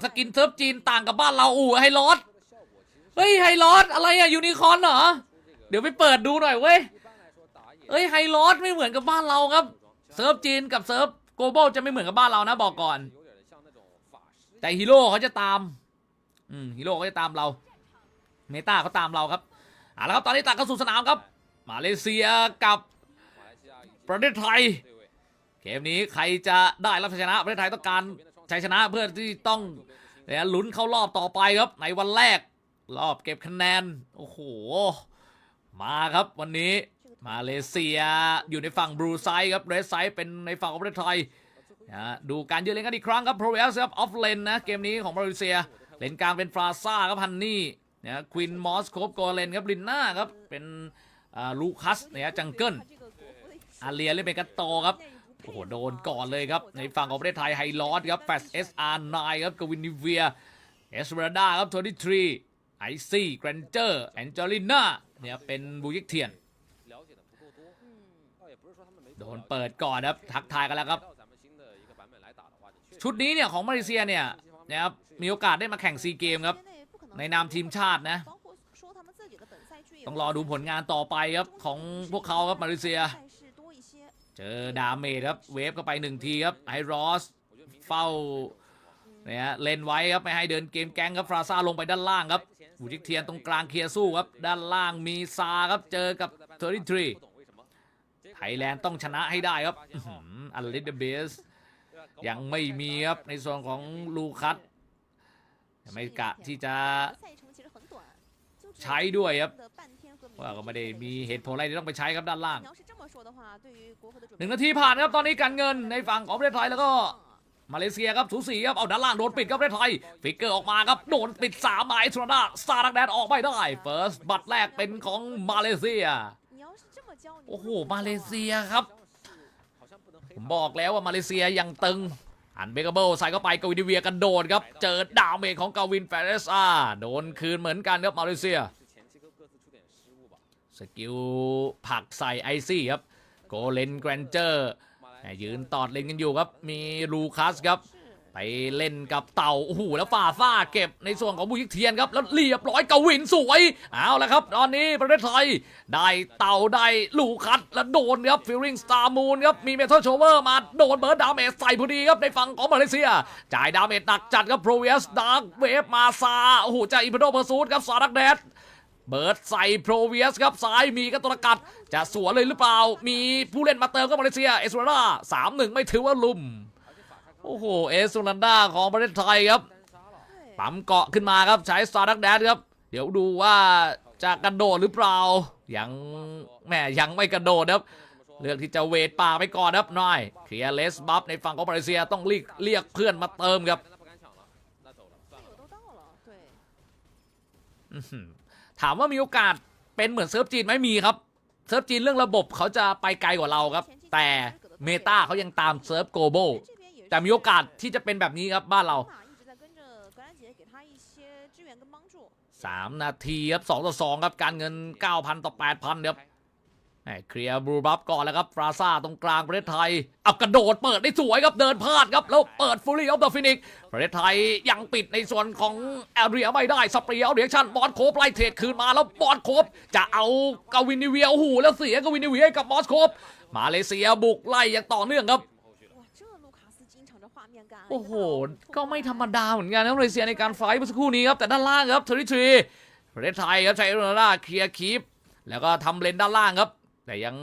โสกินเซิร์ฟจีนต่างกับบ้านเราอู่ไฮรอดเฮ้ยไฮรอดอะไรอะยูนิคอนเหรอ เดี๋ยวไปเปิดดูหน่อยเว้ยเอ้ยไฮรอดไม่เหมือนกับบ้านเราครับ เซิร์ฟจีนกับเซิร์ฟโกลบอลจะไม่เหมือนกับบ้านเรานะบอกก่อน แต่ฮีโร่เขาจะตาม อืมฮีโร่เขาจะตามเรา เมตาเขาตามเราครับเอาละครับตอนนี้ตัดเข้าสู่สนามครับ มาเลเซียกับประเทศไทย เกมนี้ใครจะได้รับชัยชนะประเทศไทยต้องการ ชัยชนะเพื่อที่ต้องเนี่ยลุ้นเข้ารอบต่อไปครับ ในวันแรก รอบเก็บคะแนน โอ้โห มาครับวันนี้มาเลเซียอยู่ในฝั่งบลูไซด์ครับเรดไซด์เป็นในฝั่งของประเทศไทยนะดูการยืนเล่นกันอีกครั้งครับโปรเวสครับออฟเลนนะเกมนี้ของมาเลเซีย เลนกลางเป็นฟราซ่าครับฮันนี่นะควินมอสโคบโกเลนครับลินน่าครับเป็นอ่าลูคัสเนี่ยจังเกิลอาเลียเล่นเป็นกัตโตครับ โอ้โหโดนก่อนเลยครับ ในฝั่งของประเทศไทยไฮลอสครับแฟสเอสอาร์ไนครับกวินนิเวียเอสเบรดาครับโทนี่ทรีไอซี่แกรนเจอร์แอนเจลิน่าเนี่ยเป็นบูยิกเทียน โดนเปิดก่อนครับทักทายกันแล้วครับ ชุดนี้เนี่ยของมาเลเซียเนี่ยนะครับมีโอกาสได้มาแข่งซีเกมครับ ในนามทีมชาตินะ ต้องรอดูผลงานต่อไปครับของพวกเขาครับมาเลเซีย เจอดาเมจครับ เวฟเข้าไปหนึ่งทีครับไฮรอสเฝ้าเนี่ยเลนไว้ครับไม่ให้เดินเกมแก๊งครับฟราซาลงไปด้านล่างครับบูจิกเทียนตรงกลางเคลียร์สู้ครับ ด้านล่างมีซาครับเจอกับเทอร์ริทรีไทยแลนด์ต้องชนะให้ได้ครับอันลิเดเบสยังไม่มีครับในส่วนของลูคัสไม่กะที่จะใช้ด้วยครับ ว่าก็ไม่ได้มีเหตุผลอะไรที่ต้องไปใช้ครับด้านล่างหนึ่งนาทีผ่านครับตอนนี้การเงินในฝั่งของประเทศไทยแล้วก็มาเลเซียครับสูสีครับเอาด้านล่างโดนปิดครับประเทศไทยฟิกเกอร์ออกมาครับโดนปิดสามหมายสุรนาสตาร์ดักแดนออกไม่ได้เฟิร์สบัตรแรกเป็นของมาเลเซียโอ้โหมาเลเซียครับผมบอกแล้วว่ามาเลเซียยังตึงอันเบเกเบิลใส่เข้าไปกวินดิเวียกันโดดครับ เจอดาวเมจของกาวินแฟเรสอาโดนคืนเหมือนกันครับมาเลเซีย สกิลผักใส่ไอซี่ครับ โกเลนแกรนเจอร์ยืนตอดเลนกันอยู่ครับ มีลูคัสครับ ไปเล่นกับเต่า โอ้โห แล้วฝ่าฟ้าเก็บในส่วนของบุยิกเทียนครับ แล้วเรียบร้อยกวินสวย เอาละครับ ตอนนี้ประเทศไทย ได้เต่าได้ลูคัสแล้วโดนครับฟิลลิงสตาร์มูนครับ มีเมทัลโชเวอร์มาโดนเบิร์ดดาเมจใส่พอดีครับในฝั่งของมาเลเซีย จ่ายดาเมจหนักจัดครับโปรเวสดาร์กเวฟมาซา โอ้โหจากอิมเพโดเพอร์ซูดครับซาดักแดด เบิร์ดใส่โปรเวียสครับซ้ายมีกันตระกัด จะสวนเลยหรือเปล่า มีผู้เล่นมาเติมก็มาเลเซียเอสโวลัาสามหนึ่งไม่ถือว่าลุ่ม โอ้โหเอสโวลันดาของประเทศไทยครับปั๊มเกาะขึ้นมาครับใช้สตาร์ดักแดดครับ เดี๋ยวดูว่าจะกระโดดหรือเปล่า ยังแม่ยังไม่กระโดดครับเลือกที่จะเวทป่าไปก่อนครับนายเคลียร์เลสบัฟในฝั่งของมาเลเซียต้องเรียกเพื่อนมาเติมครับ ถามว่ามีโอกาสเป็นเหมือนเซิร์ฟจีนไหมมีครับเซิร์ฟจีนเรื่องระบบเขาจะไปไกลกว่าเราครับ แต่เมตาเขายังตามเซิร์ฟโกลบอลแต่มีโอกาสที่จะเป็นแบบนี้ครับบ้านเรา 3 นาทีครับ2ต่อ2ครับการเงิน 9,000 ต่อ 8,000เดี๋ยว เคลียร์บูบับก่อนแล้วครับฟราซาตรงกลางประเทศไทยอับกระโดดเปิดได้สวยครับเดินพลาดครับแล้วเปิดฟูลี่ออฟเดอะฟินิกประเทศไทยยังปิดในส่วนของแอเรียไม่ได้สเปียร์เรียชันบอลโคบไล่เทรดคืนมาแล้วบอลโคบจะเอากาวินิเวียหูแล้วเสียกาวินิเวียกับบอสโคบมาเลเซียบุกไล่อย่างต่อเนื่องครับโอ้โห ก็ไม่ธรรมดาเหมือนกันนะมาเลเซียในการไฟเมื่อสักครู่นี้ครับแต่ด้านล่างครับทริทรีประเทศไทยครับใช้โรนัลด้าเคลียร์คีปแล้วก็ทำเลนด้านล่างครับ แต่ยัง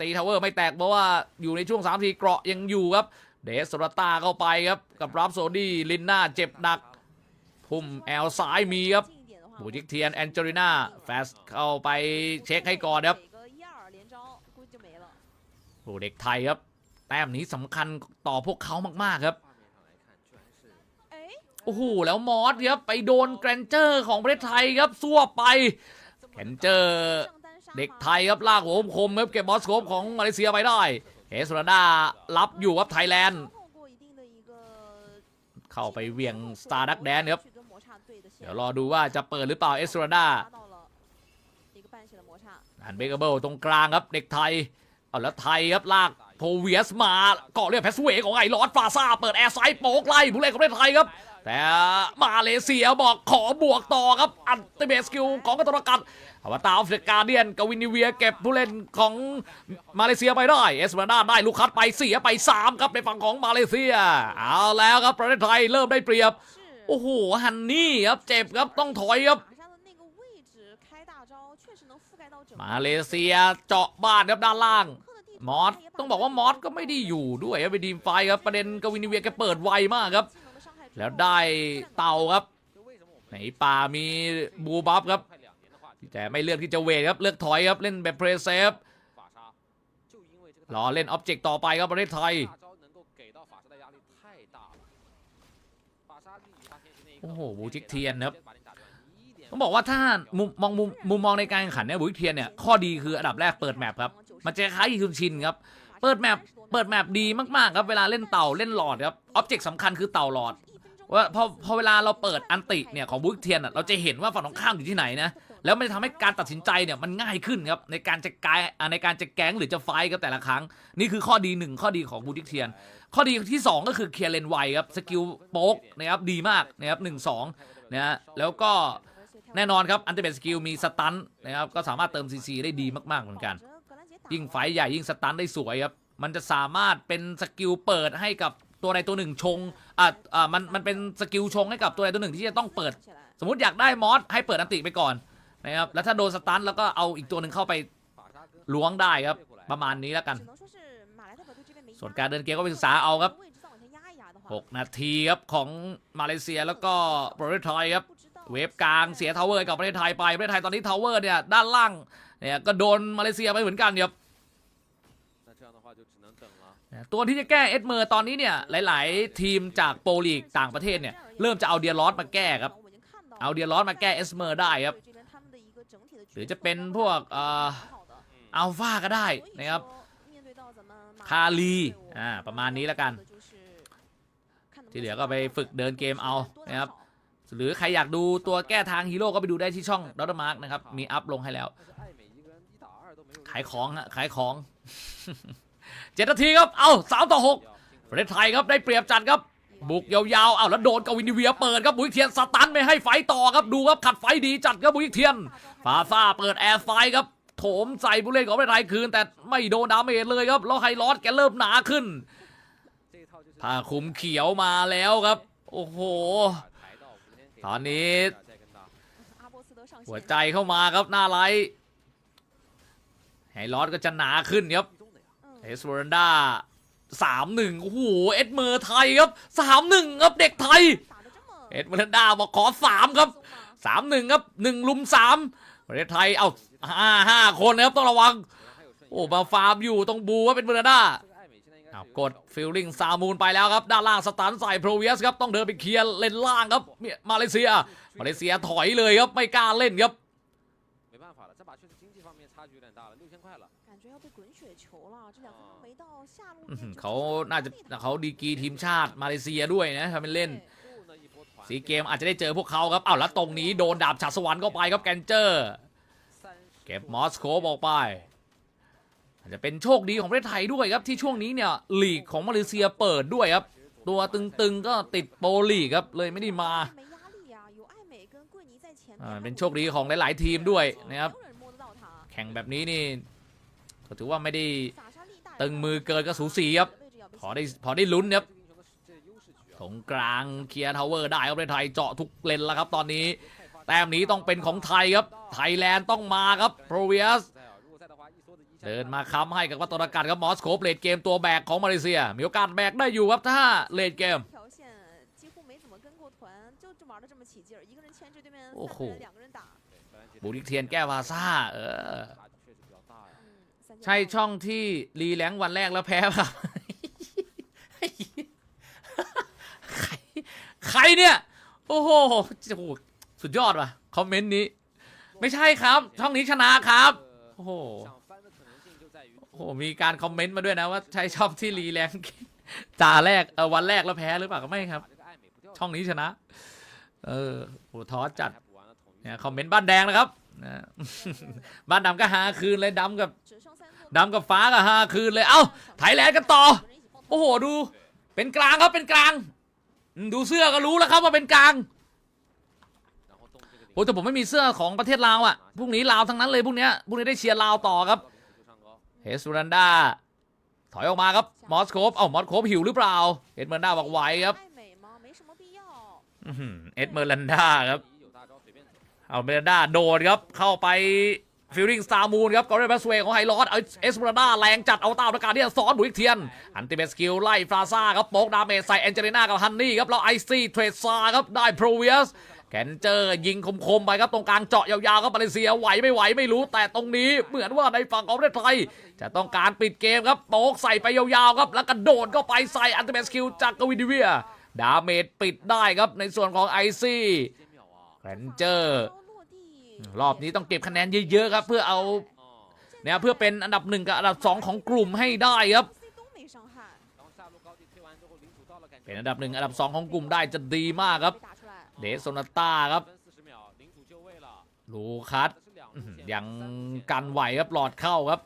ตีทาวเวอร์ไม่แตกเพราะว่าอยู่ในช่วง3ทีเกราะยังอยู่ครับ เดสโซลตาเข้าไปครับ กับรับโซดี้ลินนาเจ็บหนัก พุ่มแอลซ้ายมีครับบูจิกเทียนแอนเจลิน่าแฟสเข้าไปเช็คให้ก่อนครับโอ้เด็กไทยครับ แต้มนี้สำคัญต่อพวกเขามากๆครับโอ้โหแล้วมอสครับไปโดนแกรนเจอร์ของประเทศไทยครับสั่วไปแกรนเจอร์ เด็กไทยครับลากหัวคมครับเก็บบอสโคปของมาเลเซียไปได้เฮสราดารับอยู่ครับไทยแลนด์ เข้าไปเวียงสตาร์ดักแดนครับ เดี๋ยวรอดูว่าจะเปิดหรือเปล่าเอสราดาอันเบเกเบิลตรงกลางครับเด็กไทย แล้วไทยครับลากโพเวียสมาเกาะเรียกแพสเวของไอ้ลอดฟาซาเปิดแอร์ไซด์โป๊กไล่ผู้เล่นของประเทศไทยครับแต่มาเลเซียบอกขอบวกต่อครับ อันติเมสกิลของกัตรกัดอวตารออฟเดอะการเดียนกวินิเวียเก็บผู้เล่นของมาเลเซียไปได้ เอสมาดาได้ลูกคัดไปเสียไป 3 ครับในฝั่งของมาเลเซีย เอาแล้วครับประเทศไทยเริ่มได้เปรียบ โอ้โห ฮันนี่ครับ เจ็บครับต้องถอยครับมาเลเซียเจาะบ้านครับด้านล่าง มอสต้องบอกว่ามอสก็ไม่ได้อยู่ด้วยไปดีมไฟครับประเด็นกวินิเวียแกเปิดไวมากครับ แล้วได้เต่าครับไหนป่ามีบูบัฟครับ แต่ไม่เลือกที่จะเวทครับ เลือกถอยครับเล่นแบบเพรสเซฟรอเล่นออบเจกต์ต่อไปครับประเทศไทยโอ้โหบูจิกเทียนครับต้องบอกว่าถ้ามุมมองมุมมุมมองในการแข่งขันเนี่ยบูจิกเทียนเนี่ยข้อดีคืออันดับแรกเปิดแมปครับ มันจะคล้ายอีซุนชินครับ เปิดแมปเปิดแมปดีมากๆครับเวลาเล่นเต่าเล่นหลอดครับออบเจกต์สำคัญคือเต่าหลอดว่าพอพอเวลาเราเปิดอันติเนี่ยของบุกเทียนอะเราจะเห็นว่าฝั่งตรงข้ามอยู่ที่ไหนนะแล้วมันจะทำให้การตัดสินใจเนี่ยมันง่ายขึ้นครับในการจะกายในการจะแก๊งหรือจะไฟกับแต่ละครั้ง นี่คือข้อดีหนึ่งข้อดีของบูติกเทียน ข้อดีที่ 2 ก็คือเคลียร์เลนไวครับสกิลโป๊กนะครับดีมากนะครับหนึ่งสองนะฮะแล้วก็แน่นอนครับอันติเมทสกิลมีสตันนะครับก็สามารถเติมซีซีได้ดีมากๆเหมือนกัน ยิ่งไฟใหญ่ยิ่งสตันได้สวยครับ มันจะสามารถเป็นสกิลเปิดให้กับตัวใดตัวหนึ่งชงอ่าอะมันมันเป็นสกิลชงให้กับตัวใดตัวหนึ่งที่จะต้องเปิด สมมติอยากได้มอสให้เปิดอันติไปก่อนนะครับแล้วถ้าโดนสตันแล้วก็เอาอีกตัวหนึ่งเข้าไปล้วงได้ครับประมาณนี้แล้วกัน ส่วนการเดินเกมก็ไปศึกษาเอาครับ 6 นาทีครับของมาเลเซียแล้วก็โปรตุเกสครับ เวฟกลางเสียทาวเวอร์กับประเทศไทยไปประเทศไทยตอนนี้ทาวเวอร์เนี่ยด้านล่างเนี่ยก็โดนมาเลเซียไปเหมือนกันครับตัวที่จะแก้เอ็ดเมอร์ตอนนี้เนี่ยหลาย ๆ ทีมจากโปรลีกต่างประเทศเนี่ยเริ่มจะเอาเดียร์ลอสมาแก้ครับเอาเดียร์ลอสมาแก้เอสเมอร์ได้ครับ หรือจะเป็นพวกเอ่ออัลฟาก็ได้นะครับคาลีอ่าประมาณนี้แล้วกัน ที่เหลือก็ไปฝึกเดินเกมเอานะครับ หรือใครอยากดูตัวแก้ทางฮีโร่ก็ไปดูได้ที่ช่องดอทมาร์กนะครับ มีอัพลงให้แล้ว ขายของฮะขายของเจ็ดนาทีครับ เอาสามต่อหกประเทศไทยครับได้เปรียบจัดครับ บุกยาวๆ เอ้าแล้วโดนกวินดิเวียเปิดครับบุญเทียนสตันไม่ให้ไฟต่อครับดูครับขัดไฟดีจัดครับบุญเทียนฟาซาเปิดแอร์ไฟครับโถมใส่บุเล่ของประเทศไทยคืน แต่ไม่โดนดาเมจเลยครับแล้วไฮรอดแกเริ่มหนาขึ้นผ้าคุมเขียวมาแล้วครับ โอ้โห ตอนนี้ หัวใจเข้ามาครับหน้าไลท์ไฮลอสก็จะหนาขึ้นครับเอสโวรันดาสามหนึ่งโอ้โหเอ็ดเมอร์ไทยครับสามหนึ่งครับเด็กไทย เอ็ดเมอร์นดาบอกขอสามครับสามหนึ่งครับหนึ่งลุมสามประเทศไทย เอ้าห้าห้าคนนะครับต้องระวัง โอ้มาฟาร์มอยู่ต้องบูว่าเป็นเวอร์นดา กดฟิลลิ่งซามูนไปแล้วครับ ด้านล่างสตันใส่โปรเวสครับ ต้องเดินไปเคลียร์เลนล่างครับ มาเลเซีย มาเลเซียถอยเลยครับ ไม่กล้าเล่นครับเขาน่าจะเขาดีกีทีมชาติมาเลเซียด้วยนะทำเป็นเล่นสีเกมอาจจะได้เจอพวกเขาครับอ้าวแล้วตรงนี้โดนดาบฉัดสวรรค์เข้าไปครับแกนเจอร์ เก็บมอสโคบออกไป จะเป็นโชคดีของประเทศไทยด้วยครับที่ช่วงนี้เนี่ยลีกของมาเลเซียเปิดด้วยครับ ตัวตึงๆก็ติดโปรลีกครับเลยไม่ได้มาเป็นโชคดีของหลาย ๆ ทีมด้วยนะครับ แข่งแบบนี้นี่ก็ถือว่าไม่ได้ตึงมือเกินก็สูสีครับพอได้พอได้ลุ้นครับตรงกลางเคลียร์ทาวเวอร์ได้ครับในไทยเจาะทุกเลนแล้วครับตอนนี้ แต้มนี้ต้องเป็นของไทยครับ ไทยแลนด์ต้องมาครับโปรเวียส เดินมาค้ำให้กับวัตรการครับมอสโคเลดเกมตัวแบกของมาเลเซีย มีโอกาสแบกได้อยู่ครับถ้าเลดเกมโอ้โหบุริกเทียนแก้วาซาเออใช่ช่องที่รีแลงวันแรกแล้วแพ้ป่ะใครใครเนี่ย โอ้โหสุดยอดว่ะ คอมเมนต์นี้ ไม่ใช่ครับ ช่องนี้ชนะครับ โอ้โห โหมีการคอมเมนต์มาด้วยนะว่าใช้ช่องที่รีแรงตาแรกเออวันแรกแล้วแพ้หรือเปล่าไม่ครับ ช่องนี้ชนะ เออโหทอสจัดเนี่ยคอมเมนต์บ้านแดงนะครับบ้านดำก็หาคืนเลยดำกับดำกับฟ้าก็หาคืนเลยเอ้าไทยแลนด์กันต่อโอ้โหดู เป็นกลางครับเป็นกลาง ดูเสื้อก็รู้แล้วครับว่าเป็นกลางโอ้แต่ผมไม่มีเสื้อของประเทศลาวอะพรุ่งนี้ลาวทั้งนั้นเลยพรุ่งนี้พรุ่งนี้ได้เชียร์ลาวต่อครับ เฮสุรันดาถอยออกมาครับ มอสโคปเอ้ามอสโคปหิวหรือเปล่า เอ็ดเมอร์ดาบอกไหวครับเอ็ดเมอร์ลันดาครับ เอาเมอร์ลัดาโดดครับ เข้าไปฟิลลิ่งสตาร์มูนครับกอร์เรนแบสเวย์ของไฮลอดเอสมอร์ดาแรงจัดเอาตามประกาศที่ซ้อนบุกเทียน อันติเมสกิลไล่ฟราซ่าครับโปกดาเมจใส่แองเจลิน่ากับฮันนี่ครับ แล้วไอซีเทรดซาครับได้โปรเวียส คนเจอร์ยิงคมๆไปครับตรงกลางเจาะยาวๆครับมาเลเซียไหวไม่ไหวไม่รู้ แต่ตรงนี้เหมือนว่าในฝั่งของประเทศไทยจะต้องการปิดเกมครับโต๊กใส่ไปยาวๆครับ แล้วกระโดดเข้าไปใส่อันเตอร์เมสคิวจากกวิดิเวีย ดาเมจปิดได้ครับในส่วนของไอซี่แคนเจอร์รอบนี้ต้องเก็บคะแนนเยอะๆครับเพื่อเอาเนี่ยเพื่อเป็นอันดับหนึ่งกับอันดับสองของกลุ่มให้ได้ครับเป็นอันดับหนึ่งอันดับสองของกลุ่มได้จะดีมากครับ เดซโซนาต้าครับลูคัสยังกันไหวครับหลอดเข้าครับ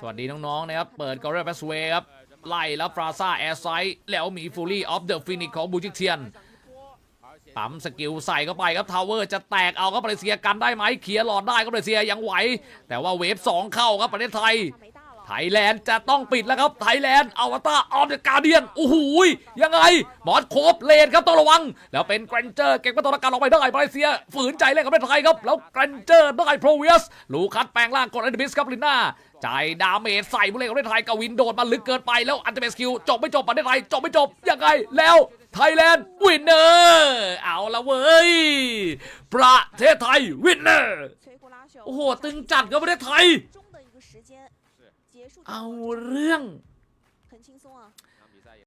สวัสดีน้องๆนะครับ เปิดกอร์เรอร์แพสเวครับ ไล่แล้วฟราซาแอร์ไซด์แล้วมีฟูลี่ออฟเดอะฟินิกของบูจิเทียนปั๊มสกิลใส่เข้าไปครับทาวเวอร์จะแตกเอาครับมาเลเซียกันได้ไหมเขียหลอดได้ครับมาเลเซียยังไหว แต่ว่าเวฟ2เข้าครับประเทศไทย ไทยแลนด์จะต้องปิดแล้วครับไทยแลนด์อวตารออฟเดอะการเดียนโอ้โหยังไงหมอดโคบเลนครับต้องระวัง แล้วเป็นแกรนเจอร์เก่งกว่าตูการออไปได้มาเลเซีย ฝืนใจเล่นกับไทยครับ แล้วแกรนเจอร์ได้โปรเวียสลูคัดแปลงล่างกดอันเดิบิสครับลิน่าจ่ายดาเมจใส่ผู้เล่นของไทยกวินโดดมาลึกเกินไปแล้วอันเดอร์เบสคิวจบไม่จบประเทไรจบไม่จบยังไงแล้วไทยแลนด์วินเนอร์เอาละเว้ยประเทศไทยวินเนอร์โอ้โหตึงจัดกับประเทศไทย 啊我浪很轻松啊。